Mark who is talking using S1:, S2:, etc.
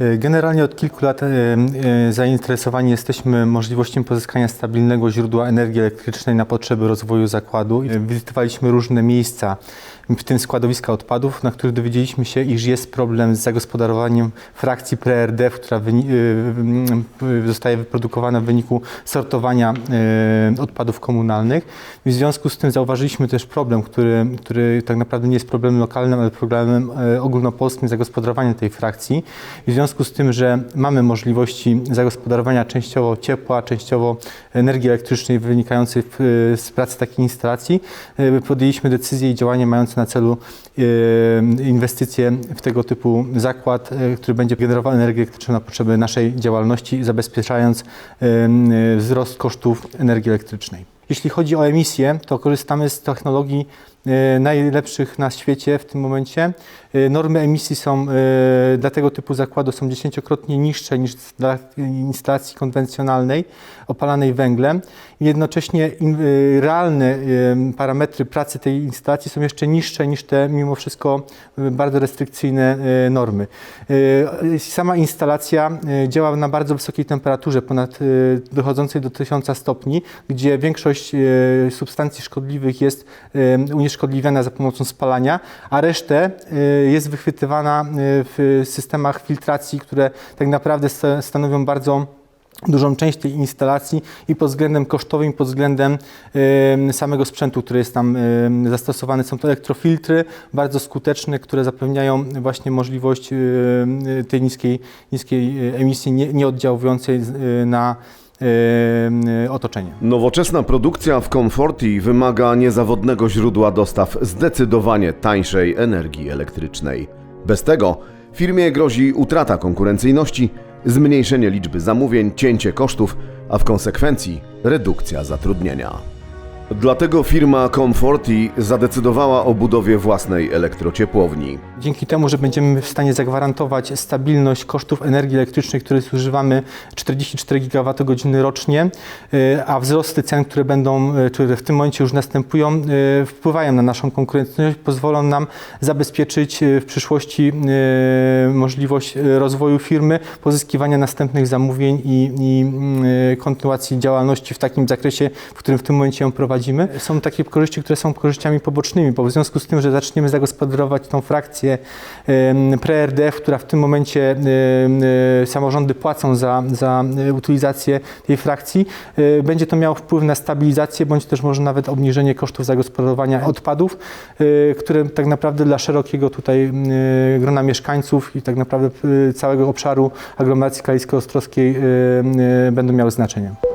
S1: E, Generalnie od kilku lat e, e, zainteresowani jesteśmy możliwością pozyskania stabilnego źródła energii elektrycznej na potrzeby rozwoju zakładu. Wizytowaliśmy różne miejsca, w tym składowiska odpadów, na których dowiedzieliśmy się, iż jest problem z zagospodarowaniem frakcji pre-RDF, która zostaje wyprodukowana w wyniku sortowania odpadów komunalnych. W związku z tym zauważyliśmy też problem, który, który tak naprawdę nie jest problemem lokalnym, ale problemem ogólnopolskim zagospodarowania tej frakcji. W związku z tym, że mamy możliwości zagospodarowania częściowo ciepła, częściowo energii elektrycznej wynikającej w, z pracy takiej instalacji, e, podjęliśmy decyzję i działania mające na celu e, inwestycje w tego typu zakład, który będzie generował energię elektryczną na potrzeby naszej działalności, zabezpieczając wzrost kosztów energii elektrycznej. Jeśli chodzi o emisję, to korzystamy z technologii e, najlepszych na świecie w tym momencie. E, Normy emisji są e, dla tego typu zakładu są dziesięciokrotnie niższe niż dla instalacji konwencjonalnej opalanej węglem. Jednocześnie realne parametry pracy tej instalacji są jeszcze niższe niż te mimo wszystko bardzo restrykcyjne normy. Sama instalacja działa na bardzo wysokiej temperaturze, ponad dochodzącej do 1000 stopni, gdzie większość e, substancji szkodliwych jest e, unieszkodliwiana za pomocą spalania, a resztę e, jest wychwytywana w systemach filtracji, które tak naprawdę sta- stanowią bardzo dużą część tej instalacji i pod względem kosztowym, pod względem samego sprzętu, który jest tam zastosowany. Są to elektrofiltry bardzo skuteczne, które zapewniają właśnie możliwość tej niskiej, niskiej emisji, nie, nie oddziałującej na otoczenie.
S2: Nowoczesna produkcja w Comforti wymaga niezawodnego źródła dostaw zdecydowanie tańszej energii elektrycznej. Bez tego firmie grozi utrata konkurencyjności, zmniejszenie liczby zamówień, cięcie kosztów, a w konsekwencji redukcja zatrudnienia. Dlatego firma Comforti zadecydowała o budowie własnej elektrociepłowni.
S1: Dzięki temu, że będziemy w stanie zagwarantować stabilność kosztów energii elektrycznej, której zużywamy 44 GWh rocznie, y, a wzrosty cen, które będą, y, które w tym momencie już następują, y, wpływają na naszą konkurencyjność, pozwolą nam zabezpieczyć w przyszłości możliwość rozwoju firmy, pozyskiwania następnych zamówień i, i kontynuacji działalności w takim zakresie, w którym w tym momencie ją prowadzimy. Są takie korzyści, które są korzyściami pobocznymi, bo w związku z tym, że zaczniemy zagospodarować tą frakcję pre-RDF, która w tym momencie e, samorządy płacą za, za e, utylizację tej frakcji, e, będzie to miało wpływ na stabilizację, bądź też może nawet obniżenie kosztów zagospodarowania odpadów, które tak naprawdę dla szerokiego tutaj grona mieszkańców i tak naprawdę całego obszaru aglomeracji kalisko-ostrowskiej będą miały znaczenie.